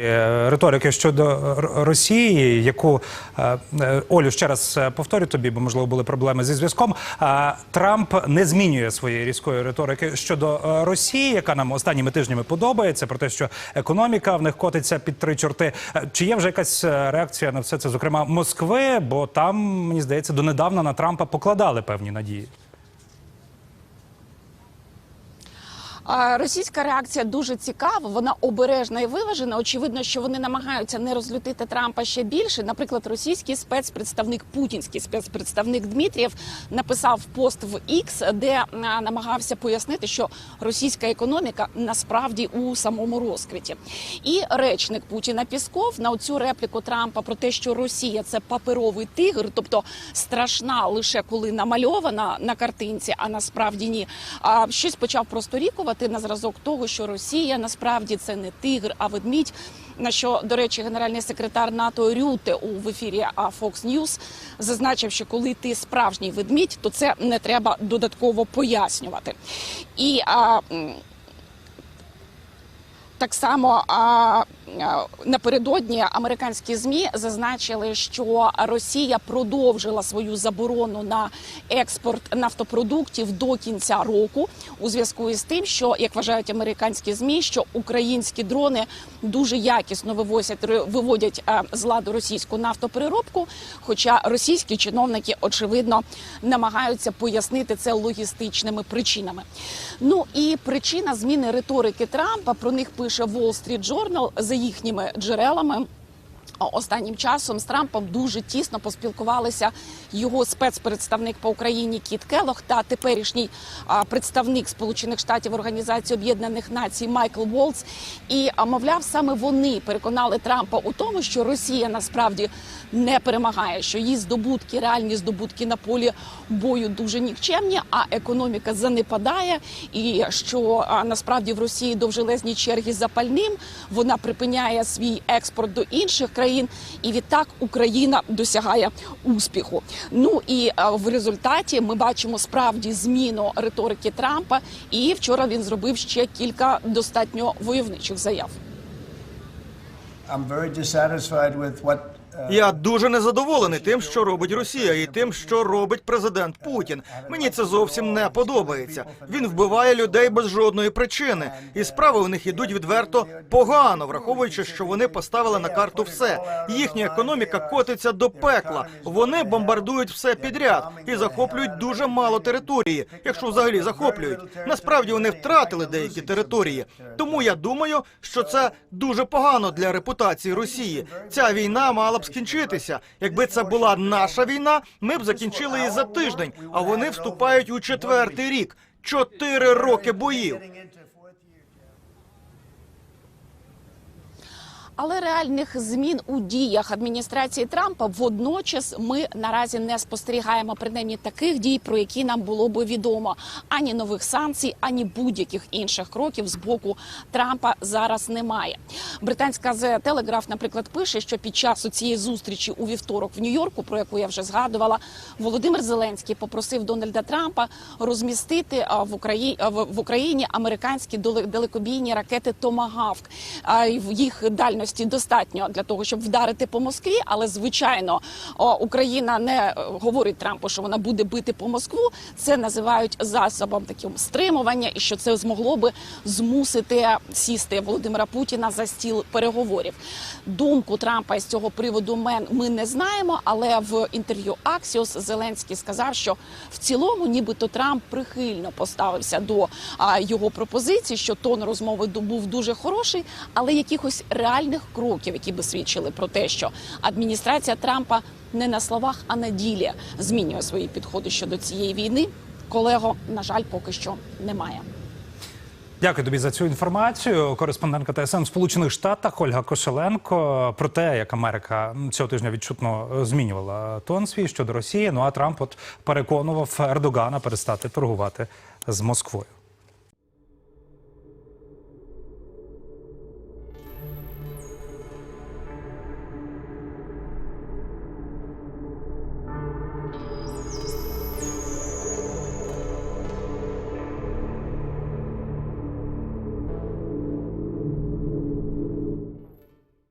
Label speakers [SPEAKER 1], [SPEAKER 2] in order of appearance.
[SPEAKER 1] Е, Риторики щодо Росії, яку е, е, Олю ще раз повторю тобі, бо можливо були проблеми зі зв'язком. Трамп не змінює своєї різкої риторики щодо Росії, яка нам останніми тижнями подобається, про те, що економіка в них котиться під три чорти. Чи є вже якась реакція на все це, зокрема Москви? Бо там мені здається, донедавна на Трампа покладали певні надії.
[SPEAKER 2] А, Російська реакція дуже цікава, вона обережна і виважена. Очевидно, що вони намагаються не розлютити Трампа ще більше. Наприклад, російський спецпредставник, путінський спецпредставник Дмитрієв написав пост в X, де намагався пояснити, що російська економіка насправді у самому розквіті. І речник Путіна Пісков на цю репліку Трампа про те, що Росія це паперовий тигр, тобто страшна лише коли намальована на картинці, а насправді ні. Щось почав просторікувати на зразок того, що Росія насправді це не тигр, а ведмідь. На що, до речі, генеральний секретар НАТО Рюте у в ефірі Fox News зазначив, що коли ти справжній ведмідь, то це не треба додатково пояснювати. І а, так само а, напередодні американські змі зазначили, що Росія продовжила свою заборону на експорт нафтопродуктів до кінця року у зв'язку із тим, що як вважають американські змі, що українські дрони дуже якісно вивозять виводять з ладу російську нафтопереробку. Хоча російські чиновники очевидно намагаються пояснити це логістичними причинами. Ну і причина зміни риторики Трампа про них пише Wall Street Journal їхніми джерелами. Останнім часом з Трампом дуже тісно поспілкувалися його спецпредставник по Україні Кіт Келох та теперішній представник Сполучених Штатів Організації Об'єднаних Націй Майкл Волц. І мовляв, саме вони переконали Трампа у тому, що Росія насправді не перемагає, що її здобутки, реальні здобутки на полі бою дуже нікчемні, а економіка занепадає, і що насправді в Росії довжелезні черги за пальним. Вона припиняє свій експорт до інших країн, і відтак Україна досягає успіху. Ну і в результаті ми бачимо справді зміну риторики Трампа. І вчора він зробив ще кілька достатньо войовничих заяв.
[SPEAKER 3] I'm very dissatisfied with what
[SPEAKER 4] Я дуже незадоволений тим, що робить Росія, і тим, що робить президент Путін. Мені це зовсім не подобається. Він вбиває людей без жодної причини, і справи у них ідуть відверто погано, враховуючи, що вони поставили на карту все. Їхня економіка котиться до пекла. Вони бомбардують все підряд і захоплюють дуже мало території, якщо взагалі захоплюють. Насправді вони втратили деякі території. Тому я думаю, що це дуже погано для репутації Росії. Ця війна мала б скінчитися. Якби це була наша війна, ми б закінчили її за тиждень. А вони вступають у четвертий рік. Чотири роки боїв.
[SPEAKER 2] Але реальних змін у діях адміністрації Трампа водночас ми наразі не спостерігаємо принаймні таких дій, про які нам було би відомо ані нових санкцій, ані будь-яких інших кроків з боку Трампа зараз немає. Британська The Telegraph, наприклад, пише, що під час цієї зустрічі у вівторок в Нью-Йорку, про яку я вже згадувала, Володимир Зеленський попросив Дональда Трампа розмістити в Україні в Україні американські дале- далекобійні ракети Томагавк. А, і їх достатньо для того, щоб вдарити по Москві. Але звичайно, Україна не е, говорить Трампу, що вона буде бити по Москву. Це називають засобом таким стримування, і що це змогло би змусити сісти Володимира Путіна за стіл переговорів. Думку Трампа із цього приводу ми не знаємо, але в інтерв'ю Axios Зеленський сказав, що в цілому, нібито Трамп прихильно поставився до його пропозицій, що тон розмови був дуже хороший, але якихось реальних кроків, які би свідчили про те, що адміністрація Трампа не на словах, а на ділі змінює свої підходи щодо цієї війни. Колего, на жаль, поки що немає.
[SPEAKER 1] Дякую тобі за цю інформацію. Кореспондентка ТСН в Сполучених Штатах Ольга Кошеленко про те, як Америка цього тижня відчутно змінювала тон свій щодо Росії. Ну а Трамп от переконував Ердогана перестати торгувати з Москвою.